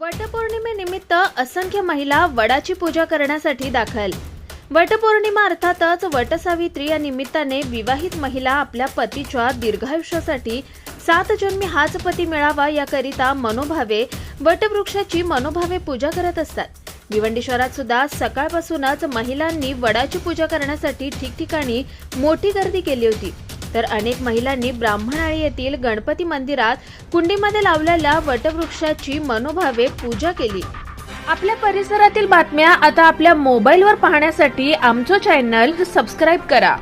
वटपौर्णिमेनिमित्त असंख्य महिला वडाची पूजा करण्यासाठी दाखल. वटपौर्णिमा अर्थातच वटसावित्री या निमित्ताने विवाहित महिला आपल्या पतीच्या दीर्घायुष्यासाठी सात जन्मी हाच पती मिळावा याकरिता मनोभावे वटवृक्षाची मनोभावे पूजा करत असतात. भिवंडी शहरात सुद्धा सकाळपासूनच महिलांनी वडाची पूजा करण्यासाठी ठिकठिकाणी मोठी गर्दी केली होती. तर अनेक महिलांनी ब्राह्मणाळी येथील गणपती मंदिरात कुंडीमध्ये लावलेल्या वटवृक्षाची मनोभावे पूजा केली. आपल्या परिसरातील बातम्या आता आपल्या मोबाईलवर पाहण्यासाठी आमचं चॅनल सबस्क्राईब करा.